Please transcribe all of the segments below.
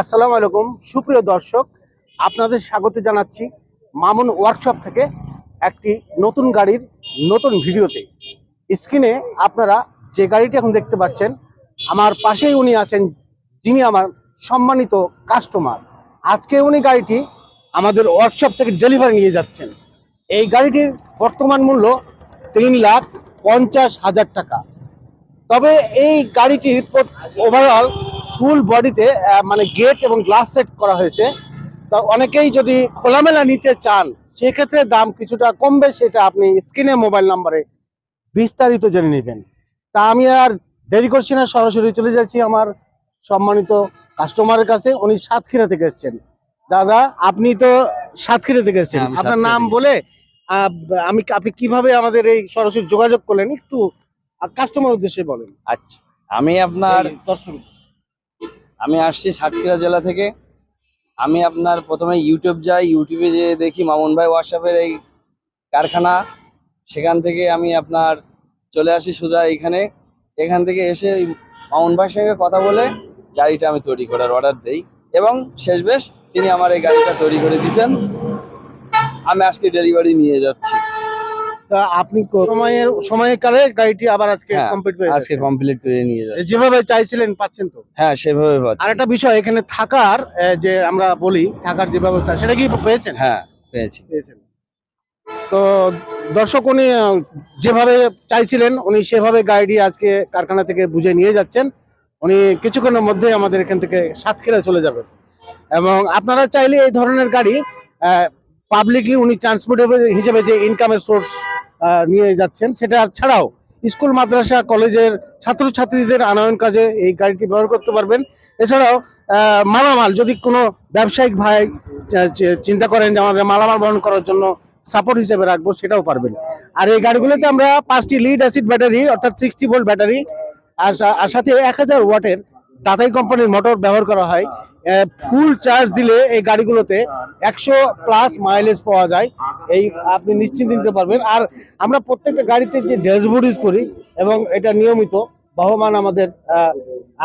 আসসালামু আলাইকুম। সুপ্রিয় দর্শক, আপনাদের স্বাগত জানাচ্ছি মামুন ওয়ার্কশপ থেকে একটি নতুন গাড়ির নতুন ভিডিওতে। স্ক্রিনে আপনারা যে গাড়িটি এখন দেখতে পাচ্ছেন, আমার পাশেই উনি আছেন, যিনি আমার সম্মানিত কাস্টমার আজকে উনি গাড়িটি আমাদের ওয়ার্কশপ থেকে ডেলিভারি নিয়ে যাচ্ছেন। এই গাড়িটির বর্তমান মূল্য তিন লাখ পঞ্চাশ হাজার টাকা। তবে এই গাড়িটির ওভারঅল ফুল বডিতে মানে গেট এবং গ্লাস সেট করা হয়েছে। তা অনেকেই যদি খোলামেলা নিতে চান সেক্ষেত্রে দাম কিছুটা কমবে সেটা আপনি স্ক্রিনে মোবাইল নাম্বারে বিস্তারিত জেনে নেবেন। তা আমি আর দেরি করছি না সরাসরি চলে যাচ্ছি আমার সম্মানিত কাস্টমারের কাছে। উনি সাতক্ষীরা থেকে এসেছেন। দাদা আপনি তো সাতক্ষীরা থেকে এসেছেন। আপনার নাম বলে আমি আপনি কীভাবে আমাদের এই সরাসরি যোগাযোগ করলেন? একটু কাস্টমার উদ্দেশ্যে বলেন। আচ্ছা আমি আপনার দর্শক আমি আসছি সাতক্ষীরা জেলা থেকে। আমি আপনার প্রথমে ইউটিউব যাই ইউটিউবে যে দেখি মামুন ভাই হোয়াটসঅ্যাপের এই কারখানা। সেখান থেকে আমি আপনার চলে আসি সোজা এখানে। এখান থেকে এসে মামুন ভাইয়ের সঙ্গে কথা বলে গাড়িটা আমি তৈরি করার অর্ডার দেই। এবং শেষ বেশ তিনি আমার এই গাড়িটা তৈরি করে দিয়েছেন। আমি আজকে ডেলিভারি নিয়ে যাচ্ছি। আপনি সময়ের সময়ের কালে গাড়িটি আবার আজকে হ্যাঁ, কমপ্লিট হয়ে আজকে কমপ্লিট করে নিয়ে যাচ্ছি। যেভাবে চাইছিলেন পাচ্ছেন তো? হ্যাঁ সেভাবে পাচ্ছি। আর একটা বিষয় এখানে থাকার যে আমরা বলি থাকার যে ব্যবস্থা সেটা কি পেয়েছেন? হ্যাঁ পেয়েছি। পেয়েছেন। তো দর্শক উনি যেভাবে চাইছিলেন উনি সেভাবে গাড়িটি আজকে কারখানা থেকে বুঝে নিয়ে যাচ্ছেন। উনি কিছুক্ষণের মধ্যে আমাদের এখান থেকে সাতক্ষীরা চলে যাবেন। এবং আপনারা চাইলে এই ধরনের গাড়ি পাবলিকলি উনি ট্রান্সপোর্টেবল হিসেবে যে ইনকামের সোর্স নিয়ে যাচ্ছেন। সেটা ছাড়াও স্কুল, মাদ্রাসা, কলেজের ছাত্রছাত্রীদের আনয়ন কাজে এই গাড়িটি ব্যবহার করতে পারবেন। এছাড়াও মালামাল, যদি কোনো ব্যবসায়িক ভাই চিন্তা করেন যে আমাদের মালামাল বহন করার জন্য সাপোর্ট হিসেবে রাখব, সেটাও পারবেন। আর এই গাড়িগুলোতে আমরা পাঁচটি লিড অ্যাসিড ব্যাটারি অর্থাৎ সিক্সটি ভোল্ট ব্যাটারি আর সাথে এক হাজার ওয়াটের দাতাই কোম্পানির মোটর ব্যবহার করা হয়। ফুল চার্জ দিলে এই গাড়িগুলোতে একশো প্লাস মাইলেজ পাওয়া যায়। এই আপনি নিশ্চিন্ত নিতে পারবেন। আর আমরা প্রত্যেকটা গাড়িতে যে ড্যাশবোর্ড ইউজ করি এবং এটা নিয়মিত, বহমান আমাদের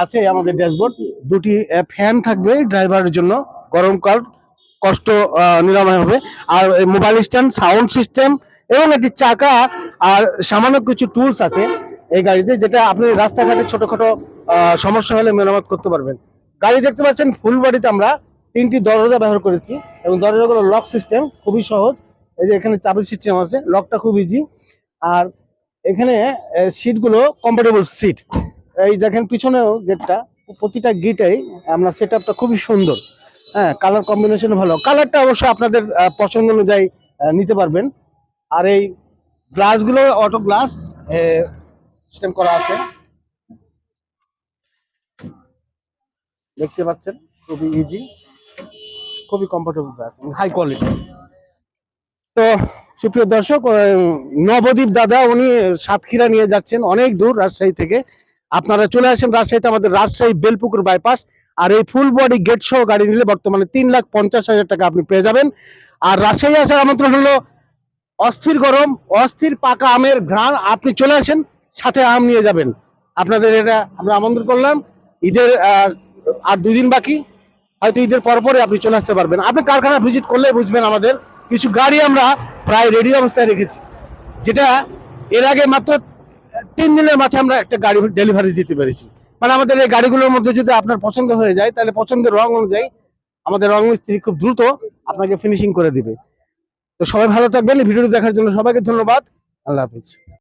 আছে আমাদের ড্যাশবোর্ড দুটি ফ্যান থাকবে ড্রাইভারের জন্য। গরমকাল কষ্ট নিরাময় হবে। আর মোবাইল স্ট্যান্ড সাউন্ড সিস্টেম এবং একটি চাকা আর সামান্য কিছু টুলস আছে। এই গাড়িতে, যেটা আপনি রাস্তাঘাটে ছোটখাটো সমস্যা হলে মেরামত করতে পারবেন। গাড়ি দেখতে পাচ্ছেন ফুল বডিতে আমরা তিনটি দরজা ব্যবহার করেছি এবং দরজাগুলো লক সিস্টেম খুবই সহজ। এই যে এখানে চাবি সিস্টেম আছে লকটা খুব ইজি আর এখানে সিটগুলো কমফোর্টেবল সিট এই দেখেন পিছনেও গেটটা প্রতিটা গেটেই আমরা সেট আপটা খুবই সুন্দর। হ্যাঁ কালার কম্বিনেশন ভালো। কালারটা অবশ্য আপনাদের পছন্দ অনুযায়ী নিতে পারবেন। আর এই গ্লাসগুলো অটো গ্লাস সিস্টেম করা আছে। দেখতে পাচ্ছেন, খুবই ইজি খুবই কমফোর্টেবল গ্লাস হাই কোয়ালিটি তো সুপ্রিয় দর্শক নবদ্বীপ দাদা, উনি সাতক্ষীরা নিয়ে যাচ্ছেন, অনেক দূর রাজশাহী থেকে। আপনারা চলে আসেন রাজশাহীতে, আমাদের রাজশাহী বেলপুকুর বাইপাস আর এই ফুল বডি গেট সহ গাড়ি নিলে বর্তমানে তিন লাখ পঞ্চাশ হাজার টাকা আপনি পেয়ে যাবেন। আর রাজশাহী আসার আমন্ত্রণ হলো অস্থির গরম, অস্থির পাকা আমের ঘ্রাণ। আপনি চলে আসেন সাথে আম নিয়ে যাবেন। আপনাদের এটা আমরা আমন্ত্রণ করলাম। ঈদের আর দুই দিন বাকি। হয়তো ঈদের পর পরে আপনি চলে আসতে পারবেন। আপনি কারখানা ভিজিট করলে বুঝবেন আমাদের, কিছু গাড়ি আমরা প্রায় রেডি অবস্থায় রেখেছি। যেটা এর আগে মাত্র তিন দিনের মাথায় আমরা একটা গাড়ি ডেলিভারি দিতে পেরেছি। মানে আমাদের এই গাড়িগুলোর মধ্যে যদি আপনার পছন্দ হয়ে যায়, তাহলে পছন্দের রং অনুযায়ী আমাদের রং মিস্ত্রি খুব দ্রুত আপনাকে ফিনিশিং করে দিবে। তো সবাই ভালো থাকবেন। ভিডিওটি দেখার জন্য সবাইকে ধন্যবাদ। আল্লাহ হাফিজ।